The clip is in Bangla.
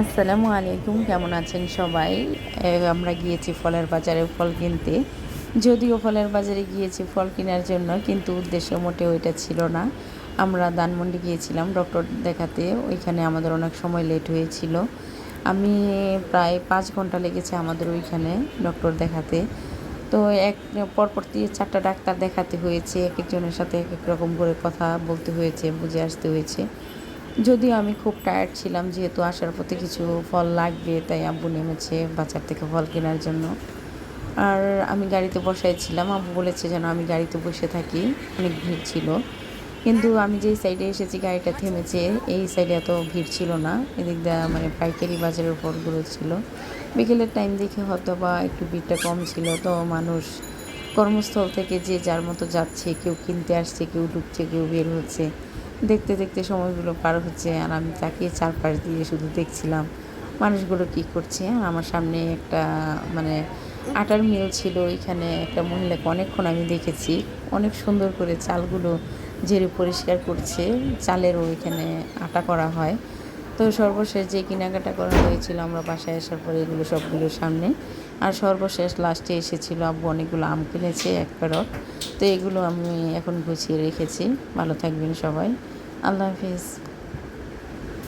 আসসালামু আলাইকুম, কেমন আছেন সবাই? আমরা গিয়েছি ফলের বাজারে ফল কিনতে। যদিও ফলের বাজারে গিয়েছি ফল কেনার জন্য, কিন্তু উদ্দেশ্য মোটে ওইটা ছিল না। আমরা দানমন্ডি গিয়েছিলাম ডক্টর দেখাতে, ওইখানে আমাদের অনেক সময় লেট হয়েছিল। আমি প্রায় পাঁচ ঘণ্টা লেগেছে আমাদের ওইখানে ডক্টর দেখাতে। তো এক, পরপর দিয়ে চারটা ডাক্তার দেখাতে হয়েছে, এক একজনের সাথে এক এক রকম করে কথা বলতে হয়েছে, বুঝে আসতে হয়েছে। যদিও আমি খুব টায়ার্ড ছিলাম, যেহেতু আসার পথে কিছু ফল লাগবে, তাই আব্বু নেমেছে বাজার থেকে ফল কেনার জন্য। আর আমি গাড়িতে বসাই ছিলাম, আব্বু বলেছে যেন আমি গাড়িতে বসে থাকি, অনেক ভিড় ছিল। কিন্তু আমি যেই সাইডে এসেছি, গাড়িটা থেমেছে, এই সাইডে এত ভিড় ছিল না। এদিক দিয়ে মানে পাইকারি বাজারের ফলগুলো ছিল। বিকেলের টাইম দেখে হয়তো বা একটু ভিড়টা কম ছিল, তো মানুষ কর্মস্থল থেকে যে যার মতো যাচ্ছে, কেউ কিনতে আসছে, কেউ ঢুকছে, কেউ বের হচ্ছে। দেখতে দেখতে সময়গুলো পার হচ্ছে আর আমি তাকিয়ে চারপাশ দিয়ে শুধু দেখছিলাম। মানুষগুলো কী করছে? আমার সামনে একটা মানে আটার মিল ছিল। এখানে একটা মহিলাকে অনেকক্ষণ আমি দেখেছি। অনেক সুন্দর করে চালগুলো ঝেড়ে পরিষ্কার করছে। চালেরও এখানে আটা করা হয়। তো সর্বশেষ যে কেনাকাটা করা হয়েছিল, আমরা বাসায় আসার পরে এগুলো সবগুলোর সামনে আর সর্বশেষ লাস্টে এসেছিল, আব্বু অনেকগুলো আম কিনেছে, এক প্যারট তো এগুলো আমি এখন গুছিয়ে রেখেছি। ভালো থাকবেন সবাই। আল্লাহ হাফিজ।